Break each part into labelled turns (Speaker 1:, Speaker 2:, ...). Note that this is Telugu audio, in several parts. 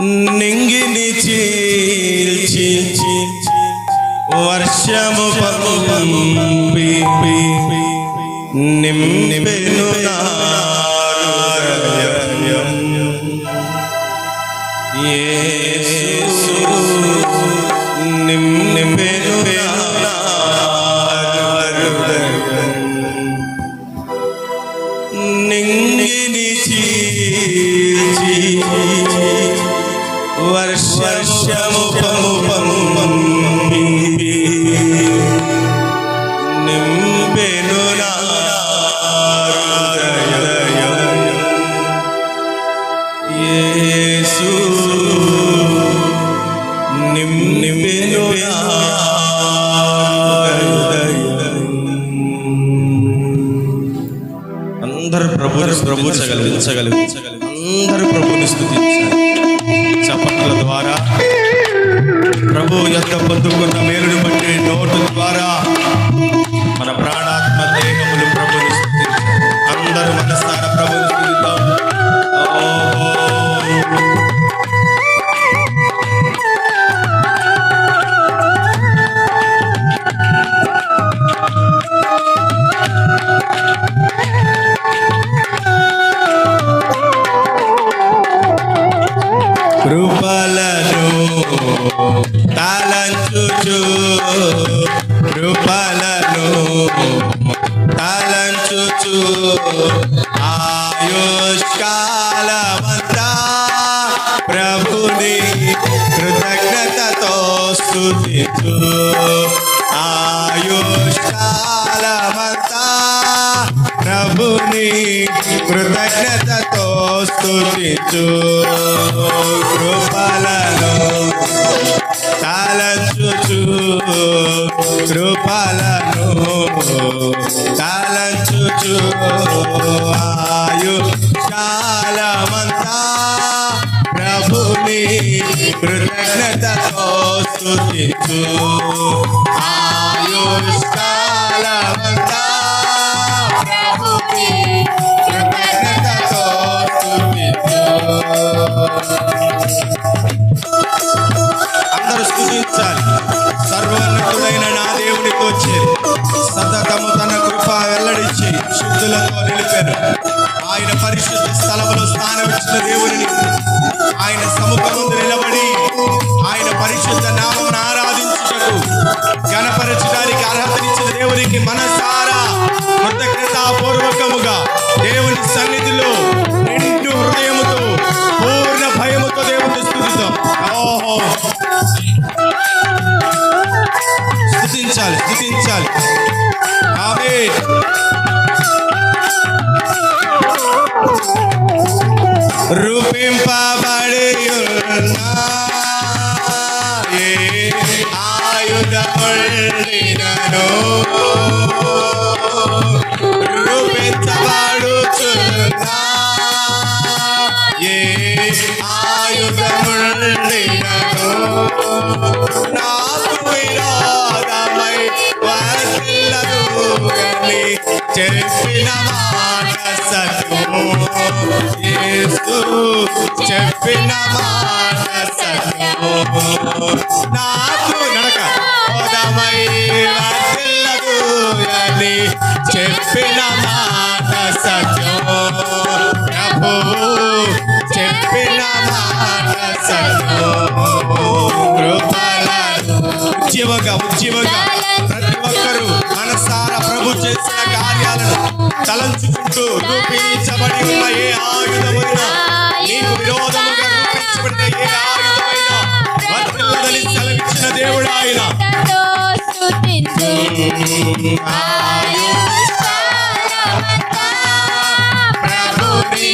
Speaker 1: నింగిని చీల్చి వర్షము పంపి నింపెను నా హృదయం. నింపెను ప్రభు అందరూ ప్రభుని స్థుతించాలి. చప్పట్ల ద్వారా ప్రభు యొక్క పొందుకున్న మేలుని బట్టి నోటు ద్వారా కృపలను తాళంచుచు ఆయుష్కాలమంతా ప్రభుని కృతజ్ఞతతో స్థుతించు ఆయుష్కాలమంతా ప్రభుని కృతజ్ఞతతో స్థుతించు కృపలను తలచుచు కృపలను తలచుచు ఆయు కాలమంతా ప్రభుని కృతజ్ఞతతో స్థుతించు ఆయుష్కాలమంతా ప్రభుని అందరూ స్థుతించాలి. సర్వోన్నతుడైన నా దేవునికి వచ్చేది. సతతము తన కృప వెల్లడించి శుద్ధులతో నిలిపారు. ఆయన పరిశుద్ధ స్థలంలో స్థలములో స్థానమిచ్చిన దేవుడిని ఆయన సముఖముందు నిలబడి దేవునికి మనసారా కృతజ్ఞతాపూర్వకముగా దేవుని సన్నిధిలో నిండు హృదయముతో పూర్ణ భయముతో దేవుని స్థుతిద్దాం. ఓహో. స్థుతించాలి స్థుతించాలి. ఆమేన్. రూపింపబడి ఆయుధ ఆయుధములినను చెప్పిన మాట సత్యము యేసు చెప్పిన మాట సత్యము నాకు నడక విరోధమై వర్తిల్లదు అని చెప్పిన మాట సత్యము ప్రభు ఉద్యమగా ఉద్యమగా ప్రతి ఒక్కరూ మనసారా ప్రభు చేసిన కార్యాలను తలంచుకుంటూ రూపించబడి ఉన్న ఏ ఆయుధమైనా నీకు విరోధముగా రూపించబడిన ఏ ఆయుధమైనా వర్తిల్లదని సెలవిచ్చిన దేవుడు ఆయన ప్రభుని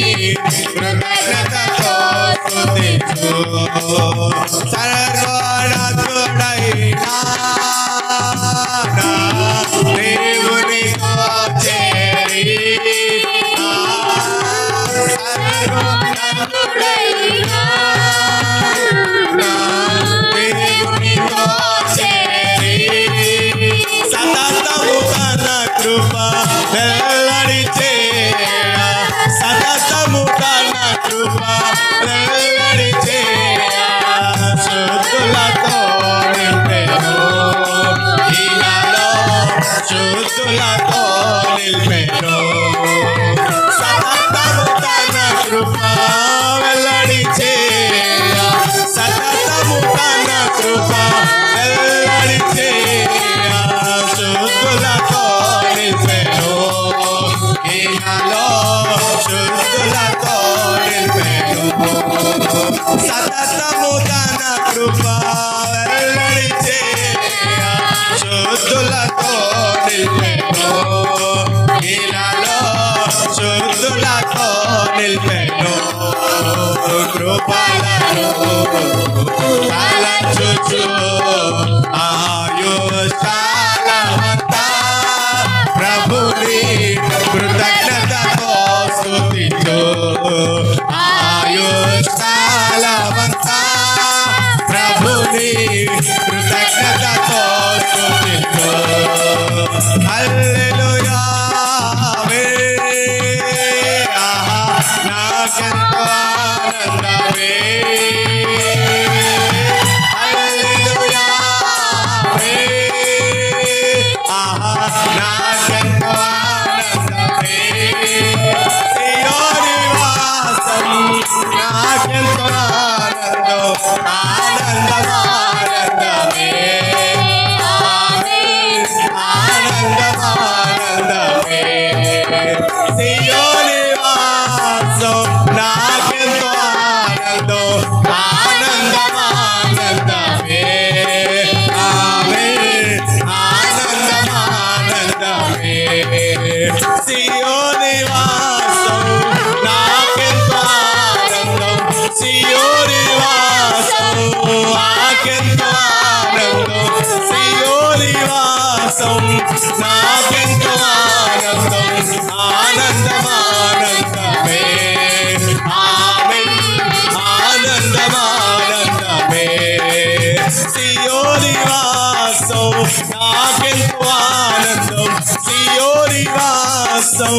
Speaker 1: కృతజ్ఞతతో స్తుతించు. కృప వెల్లడి సతతము తన కృప వెల్లడి శుద్ధులతో నింపెను ఇలాలో శుద్ధులతో నిల్పెను కృపలను తలచుచు ఆయుష్కాలమంత ప్రభుని కృతజ్ఞతతో స్తుతించు. ప్రభుని కృతజ్ఞతతో స్తుతించు వాసం నాకెంతో ఆనందం ఆనందమానందమే ఆమెన్ ఆనందమానందమే సియోనివాసం నాకెంతో ఆనందం సియోని వాసం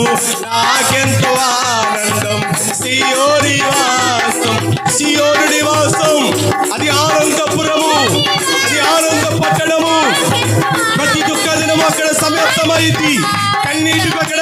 Speaker 1: నాకెంతో ఆనందం సియోని వాసం అది ఆనందపురము ती कन्या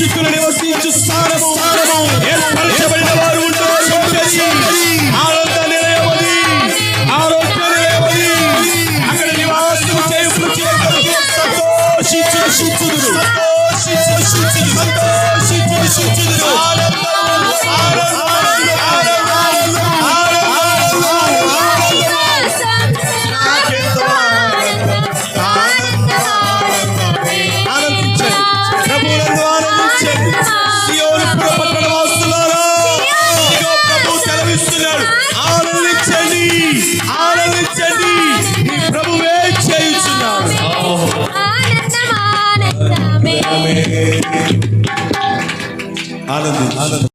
Speaker 1: పరిశుద్ధులు నివసించు స్థానము ఏర్పరచబడిన వారు ఉంటారు ఆనంద నిలయమది ఆరోగ్య నిలయమది. అక్కడ నివాసం చేయు సంతోషించు సంతోషించు సంతోషించు సంతోషించు ఆనందించండి ఆనందించండి మీ ప్రభువే చేయుచున్నాడు. ఆనందించండి